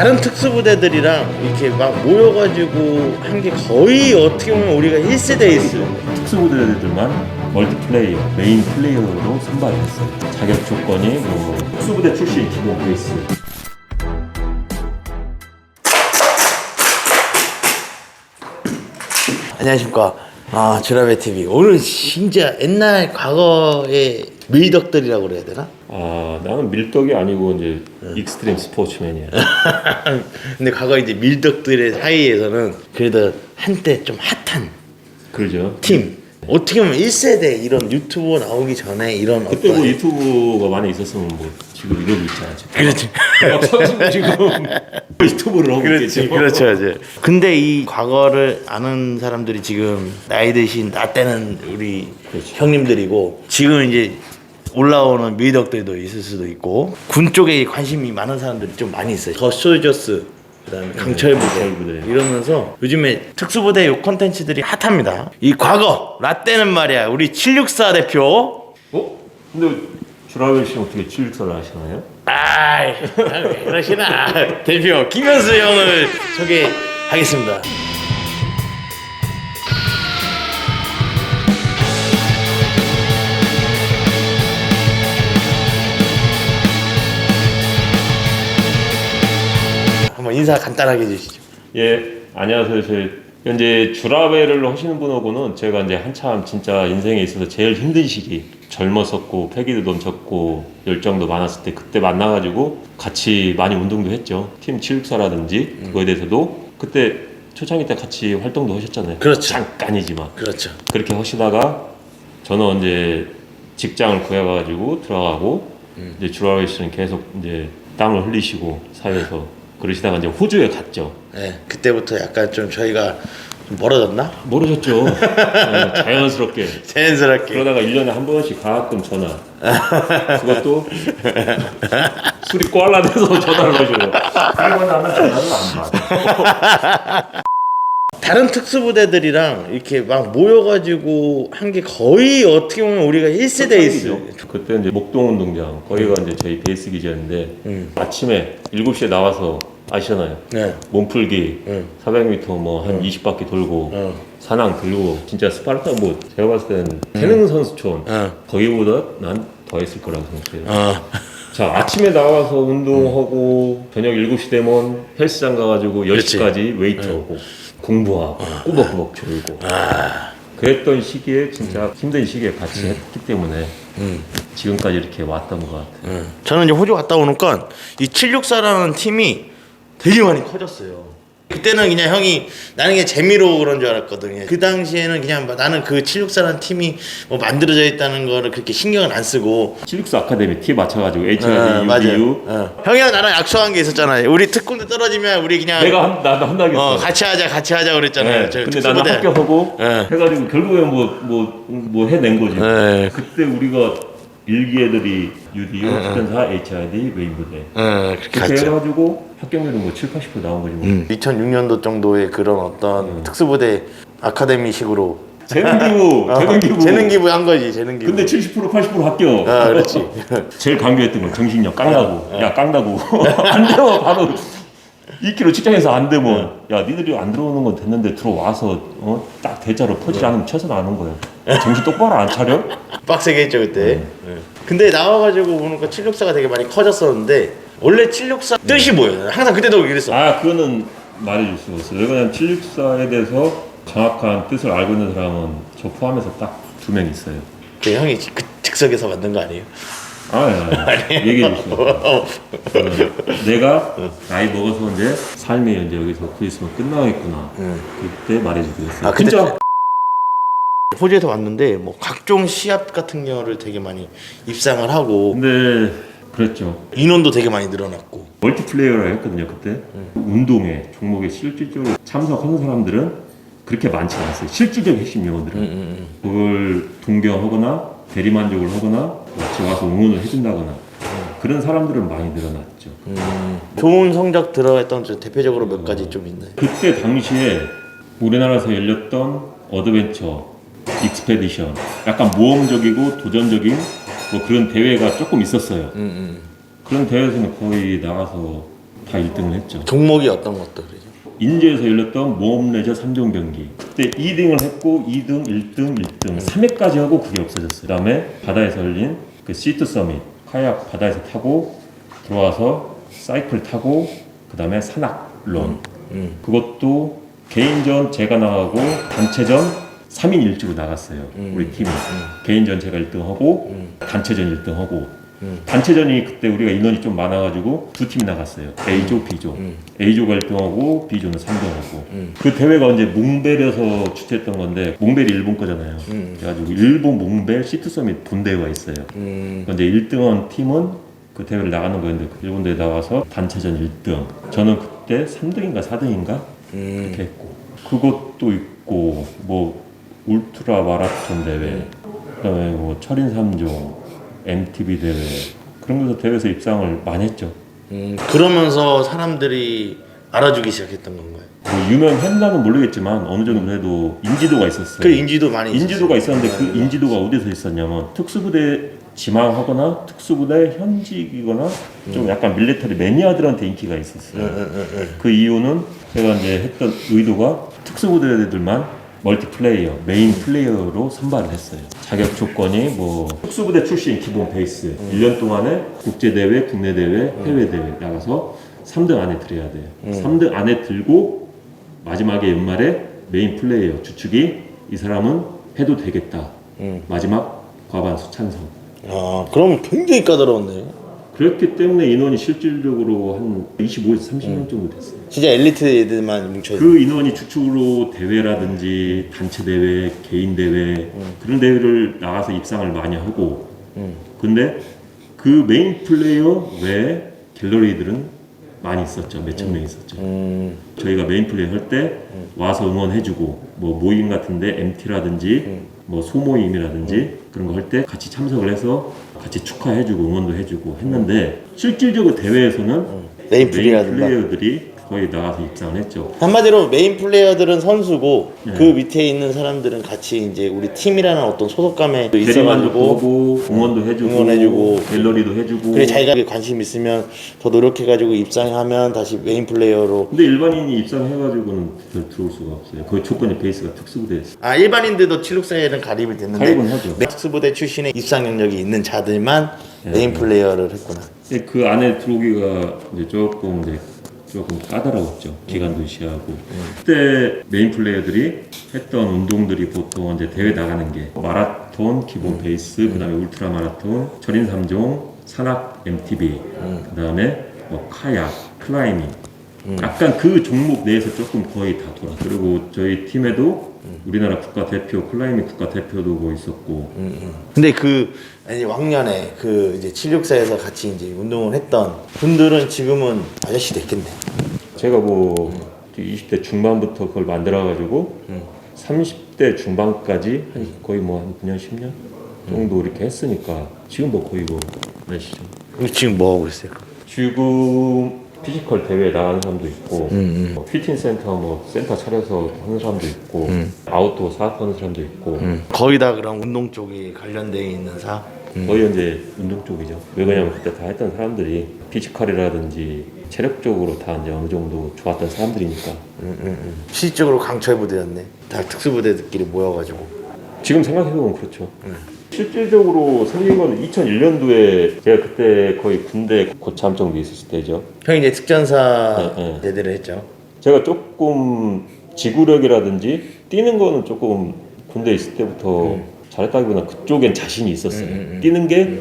다른 특수부대들이랑 이렇게 막 모여가지고 한 게 거의 어떻게 보면 우리가 1세대였어요. 특수부대들만 멀티플레이어, 메인 플레이어로 선발했어요. 자격 조건이 뭐 특수부대 출신 기본 베이스. 안녕하십니까. 아, 주라베 TV. 오늘 진짜 옛날 과거의 밀덕들이라고 그래야 되나? 아 나는 밀떡이 아니고 이제 익스트림 스포츠맨이야. 근데 과거 이제 밀덕들의 사이에서는 그래도 한때 좀 핫한 그러죠. 팀. 어떻게 보면 1세대 이런 유튜브 나오기 전에 이런 그때 뭐 어떤 유튜브가 많이 있었으면 뭐 지금 이러고 있지 않지. 그렇지. 지금 유튜브를 하고 그렇지, 있겠죠. 그렇죠, 이제. 근데 이 과거를 아는 사람들이 지금 나이 드신 나 때는 우리 그렇죠. 형님들이고 지금 이제 올라오는 미덕들도 있을 수도 있고 군 쪽에 관심이 많은 사람들이 좀 많이 있어요. 더 소저스 그다음에 강철부대 강철부대. 이러면서 요즘에 특수부대 요 콘텐츠들이 핫합니다. 이 과거 라떼는 말이야 우리 764 대표 어? 근데 주라벨 씨 어떻게 칠육사를 하시나요? 아이 왜 그러시나 대표 김현수 형을 소개하겠습니다. 한번 인사 간단하게 해주시죠. 예, 안녕하세요. 저 현재 주라벨을 하시는 분하고는 제가 이제 한참 진짜 인생에 있어서 제일 힘든 시기 젊었었고 패기도 넘쳤고 열정도 많았을 때 그때 만나가지고 같이 많이 운동도 했죠. 팀 764라든지 그거에 대해서도 그때 초창기 때 같이 활동도 하셨잖아요. 그렇죠. 잠깐이지만 그렇죠. 그렇게 하시다가 저는 이제 직장을 구해가지고 들어가고 이제 주라벨 씨는 계속 이제 땀을 흘리시고 사회에서 그러시다가 이제 호주에 갔죠. 네, 그때부터 약간 좀 저희가 좀 멀어졌나? 모르셨죠. 어, 자연스럽게. 자연스럽게. 그러다가 1년에 한 번씩 가끔 전화. 그것도 술이 꼴라 돼서 전화를 하셔요. 그리고 나는 전화를 안 받아. 다른 특수부대들이랑 이렇게 막 모여가지고 한 게 거의 어떻게 보면 우리가 1세대였어요. 그때 이제 목동 운동장, 거기가 이제 저희 베이스 기지였는데 아침에 7시에 나와서 아시잖아요. 네. 몸풀기 응. 400m 뭐 한 20바퀴 돌고 어. 산항 들고 진짜 스파르타 뭐 제가 봤을 때는 태능 선수촌 어. 거기보다 난 더 했을 거라고 생각해요. 어. 자 아침에 나와서 운동하고 저녁 7시 되면 헬스장 가가지고 10시까지 웨이트하고 공부하고 꾸벅꾸벅 졸고 그랬던 시기에 진짜 힘든 시기에 같이 했기 때문에 지금까지 이렇게 왔던 것 같아요 응. 저는 이제 호주 갔다 오니까 이 764라는 팀이 되게 많이 커졌어요. 그때는 그냥 형이 나는 그냥 재미로 그런 줄 알았거든요. 그 당시에는 그냥 막 나는 그 764라는 팀이 뭐 만들어져 있다는 거를 그렇게 신경을 안 쓰고 764 아카데미 티 맞춰가지고 어, HID, 맞아요. UBU 어. 형이랑 나랑 약속한 게 있었잖아요. 우리 특공대 떨어지면 우리 그냥 내가 한, 나도 한다겠어 어, 같이 하자 같이 하자 그랬잖아요. 네, 저 근데 나는 특수부대. 합격하고 네. 해가지고 결국에 뭐 뭐 뭐 해낸 거지 네. 그때 우리가 일기 애들이 UDU, 특전사, HID, 메인부대 어, 그렇게 그렇게 갔죠. 해가지고 합격률은 뭐 7, 80% 나온 거지 뭐. 음. 2006년도 정도의 그런 어떤 특수부대 아카데미식으로 재능 기부, 재능 기부. 어, 재능 기부 한 거지 재능 기부. 근데 70% 80% 합격. 아 그렇지. 제일 강조했던 건 정신력 깡다고. 야 깡다고. 안 되면 바로 2kg 직장에서 안 되면 야 니들이 안 들어오는 건 됐는데 들어와서 어? 딱 대자로 퍼지 않으면 최선 아는 거예요. 정신 똑바로 안 차려? 빡세게 했죠 그때. 네. 근데 나와가지고 보니까 764가 되게 많이 커졌었는데 원래 764 뜻이 뭐예요? 항상 그때도 그랬어. 아 그거는 말해줄 수가 없어요. 왜냐면 764에 대해서 정확한 뜻을 알고 있는 사람은 저 포함해서 딱 두 명 있어요. 그 형이 그 즉석에서 만든 거 아니에요? 아, 예, 예. 얘기해 주세요. 어, 내가 나이 먹어서 이제 삶이 이제 여기서 그 있으면 끝나겠구나. 응. 그때 말해주겠어요. 아, 근데 진짜 호주에서 왔는데 뭐 각종 시합 같은 경우를 되게 많이 입상을 하고 근데 그랬죠. 인원도 되게 많이 늘어났고. 멀티플레이어를 했거든요 그때. 운동에 종목에 실질적으로 참석하는 사람들은 그렇게 많지 않았어요. 실질적 핵심 요원들은 그걸 동경하거나 대리만족을 하거나 같이 와서 응원을 해준다거나 그런 사람들은 많이 늘어났죠. 좋은 성적 들어갔던 저 대표적으로 몇 가지 좀 있나요? 그때 당시에 우리나라에서 열렸던 어드벤처, 익스페디션, 약간 모험적이고 도전적인 뭐 그런 대회가 조금 있었어요. 그런 대회에서는 거의 나가서 다 1등을 했죠. 종목이 어떤 것도 그러죠. 인제에서 열렸던 모험 레저 3종 경기. 그때 2등을 했고 2등, 1등, 1등, 3회까지 하고 그게 없어졌어요. 그 다음에 바다에서 열린 그 시트 서밋 카약 바다에서 타고 들어와서 사이클 타고 그 다음에 산악론 음. 그것도 개인전 제가 나가고 단체전 3인 일주로 나갔어요. 음. 우리 팀이 개인전 제가 1등하고 음. 단체전 1등하고 음. 단체전이 그때 우리가 인원이 좀 많아가지고 두 팀이 나갔어요. A조, B조. 음. A조가 1등하고 B조는 3등하고. 음. 그 대회가 이제 몽벨에서 주최했던 건데 몽벨이 일본 거잖아요. 음. 그래가지고 일본 몽벨 시트 서밋 본대회가 있어요. 음. 근데 1등한 팀은 그 대회를 나가는 거였는데 그 일본 대회 나가서 단체전 1등. 저는 그때 3등인가 4등인가 음. 이렇게 했고 그것도 있고 뭐 울트라 마라톤 대회 그다음에 뭐 철인 3종 MTB 대회 그런 거서 대회에서 입상을 많이 했죠. 음. 그러면서 사람들이 알아주기 시작했던 건가요? 뭐 유명했나는 모르겠지만 어느 정도 그래도 인지도가 있었어요. 그 인지도 많이 인지도가. 있었는데 그 인지도가 어디서 있었냐면 특수부대 지망하거나 특수부대 현직이거나 좀 약간 밀리터리 매니아들한테 인기가 있었어요. 응, 응. 그 이유는 제가 이제 했던 의도가 특수부대들만 멀티플레이어, 메인 플레이어로 선발을 했어요. 자격 조건이 뭐 특수부대 출신 기본 베이스, 1년 동안에 국제대회, 국내대회, 해외대회 나가서 3등 안에 들어야 돼요. 3등 안에 들고 마지막에 연말에 메인 플레이어 주축이 이 사람은 해도 되겠다. 음. 마지막 과반수 찬성. 아, 그럼 굉장히 까다로웠네요. 그렇기 때문에 인원이 실질적으로 한 25에서 30명 정도 됐어요. 진짜 엘리트 애들만 뭉쳐. 그 인원이 주축으로 대회라든지 단체 대회, 개인 대회 그런 대회를 나가서 입상을 많이 하고 음. 근데 그 메인 플레이어 외에 갤러리들은 많이 있었죠. 몇 천 명 있었죠. 음. 저희가 메인 플레이 할 때 와서 응원해주고 뭐 모임 같은데 MT라든지 뭐 소모임이라든지 그런 거 할 때 같이 참석을 해서 같이 축하해주고 응원도 해주고 했는데 실질적으로 대회에서는 메인 플레이어들만. 플레이어들이 거의 나가서 입상을 했죠. 한마디로 메인 플레이어들은 선수고 네. 그 밑에 있는 사람들은 같이 이제 우리 팀이라는 어떤 소속감에 있어가지고 하고 응원도 해주고 응원해주고. 갤러리도 해주고 그래 자기가 관심 있으면 더 노력해가지고 입상하면 다시 메인 플레이어로 근데 일반인이 입상해가지고는 별 들어올 수가 없어요. 거의 조건이 베이스가 특수부대였어요. 아 일반인들도 76사에는 가입이 됐는데 가입은 하죠. 특수부대 출신의 입상 능력이 있는 자들만 네. 메인 플레이어를 했구나. 근데 그 안에 들어오기가 이제 조금 이제 조금 까다로웠죠. 기간도 시하고. 그때 메인 플레이어들이 했던 운동들이 보통 이제 대회 나가는 게 마라톤 기본 베이스, 그다음에 울트라 마라톤, 철인 3종, 산악 MTB, 그다음에 뭐 카약, 클라이밍. 약간 그 종목 내에서 조금 거의 다 돌아. 그리고 저희 팀에도 우리나라 국가 대표 클라이밍 국가 대표도 뭐 있었고 근데 그 아니 왕년에 그 이제 764에서 같이 이제 운동을 했던 분들은 지금은 아저씨 됐겠네. 제가 뭐 20대 중반부터 그걸 만들어 가지고 30대 중반까지 한 거의 뭐 한 9년 10년 정도 이렇게 했으니까 지금 뭐 거의 뭐 몇시죠? 그럼 지금 뭐 하고 있어요? 지금 피지컬 대회 나가는 사람도 있고 뭐 피팅 센터 뭐 센터 차려서 하는 사람도 있고 아웃도어 사업하는 사람도 있고 거의 다 그런 운동 쪽이 관련돼 있는 사. 거의 이제 운동 쪽이죠. 왜 그러냐면 그때 다 했던 사람들이 피지컬이라든지 체력적으로 다 이제 어느 정도 좋았던 사람들이니까 실질적으로 강철 부대였네. 다 특수부대들끼리 모여가지고. 지금 생각해보면 그렇죠. 실질적으로 생긴 건 2001년도에 제가 그때 거의 군대 고참 정도 있었을 때죠. 형이 이제 특전사 네, 네. 제대를 했죠. 제가 조금 지구력이라든지 뛰는 거는 조금 군대 있을 때부터 잘했다기보다 그쪽엔 자신이 있었어요. 뛰는 게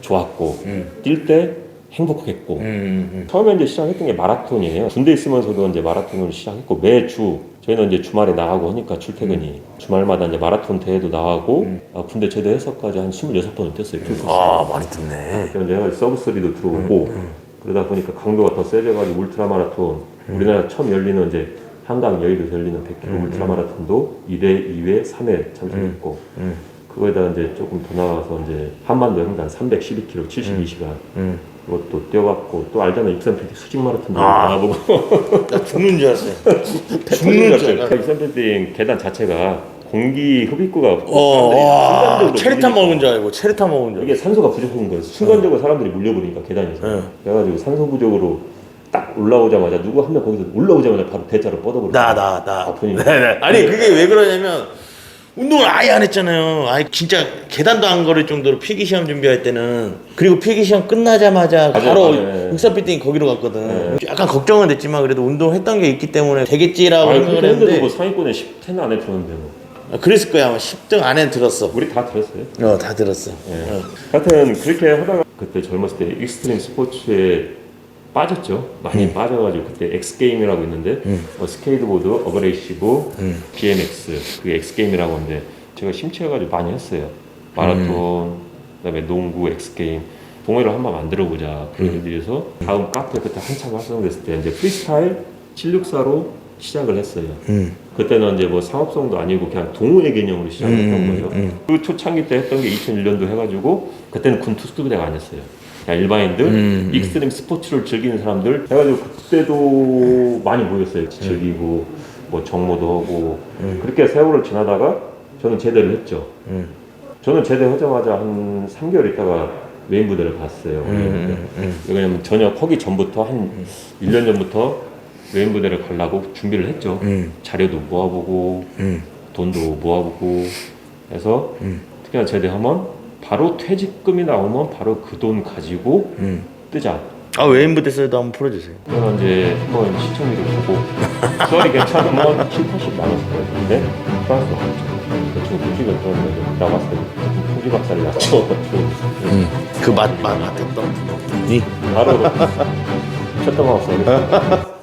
좋았고 뛸 때 행복했고. 음, 처음에 이제 시작했던 게 마라톤이에요. 군대 있으면서도 이제 마라톤을 시작했고 매주 저희는 이제 주말에 나가고 하니까 출퇴근이 주말마다 이제 마라톤 대회도 나가고 아, 군대 제대해서까지 한 26번을 뛰었어요. 아 많이 듣네. 그래서 내가 서브스리도 들어오고 그러다 보니까 강도가 더 세져가지고 울트라 마라톤 우리나라 처음 열리는 이제 한강 여의도 열리는 100km 울트라 마라톤도 1회, 2회, 3회 참석했고 그거에다 이제 조금 더 나가서 이제 한반도 횡단 312km 72시간 음. 그것도 뛰어봤고 또 알잖아 익산 PT 수직 마라톤도 아. 나 죽는 줄 알았어요. 죽는 줄 알았어요. 익산 PT 계단 자체가 공기 흡입구가 없고 어, 사람들이 와, 순간적으로 밀리니까 먹은 줄 알고 체리탄 먹은 줄 알고. 이게 산소가 부족한 거예요. 순간적으로 사람들이 물려버리니까 계단에서. 네. 그래가지고 산소 부족으로 딱 올라오자마자 누구 한 명 거기서 올라오자마자 바로 대자로 뻗어버려. 나 나 나. 아프니까. 네네. 아니 그게 왜 그러냐면 운동을 아예 안 했잖아요. 아예 진짜 계단도 안 걸을 정도로 필기 시험 준비할 때는 그리고 필기 시험 끝나자마자 맞아요, 바로 맞아요. 육사 빌딩 거기로 갔거든. 네. 약간 걱정은 됐지만 그래도 운동했던 게 있기 때문에 되겠지라고 아니 생각을 그렇게 했는데도 했는데 뭐 상위권에 10텐 안에 드는데 뭐. 아, 그랬을 거야 아마 10등 안에 들었어. 우리 다 들었어요. 어다 들었어. 예. 어. 하여튼 그렇게 하다가 그때 젊었을 때 익스트림 스포츠에 빠졌죠. 많이 빠져가지고 그때 X 게임이라고 있는데 뭐 스케이트보드, 어그레이시브, BMX 그게 X 게임이라고 하는데 제가 심취해가지고 많이 했어요. 마라톤, 그다음에 농구, X 게임. 동호회를 한번 만들어 보자. 그러기 위해서 다음 카페 그때 한참 활성됐을 때 이제 프리스타일 764로 시작을 했어요. 음. 그때는 이제 뭐 상업성도 아니고 그냥 동호회 개념으로 시작했던 음, 거예요. 음. 그 초창기 때 했던 게 2001년도 해가지고 그때는 군 투스부대가 아니었어요. 그냥 일반인들, 음, 익스트림 스포츠를 즐기는 사람들 해가지고 그때도 많이 모였어요. 즐기고 뭐 정모도 하고 그렇게 세월을 지나다가 저는 제대를 했죠. 음. 저는 제대하자마자 한 3개월 있다가 메인 부대를 갔어요. 음, 음. 왜냐면 전역 하기 전부터 한 1년 전부터 메인 부대를 가려고 준비를 했죠. 음. 자료도 모아보고 음. 돈도 모아보고 해서 음. 특히나 제대하면 바로 퇴직금이 나오면 바로 그 돈 가지고 음. 뜨자. 아 외인 부대서도 한번 풀어주세요. 그러면 이제 한번 시청률을 보고 수월이 괜찮으면 7, 80 나눴을 거예요. 근데 프랑스가 갔죠. 대충 조직을 그런데 나왔을 때 풍지 박살이 났죠. 그 맛맛 맡았던 분이 바로 셔터마우스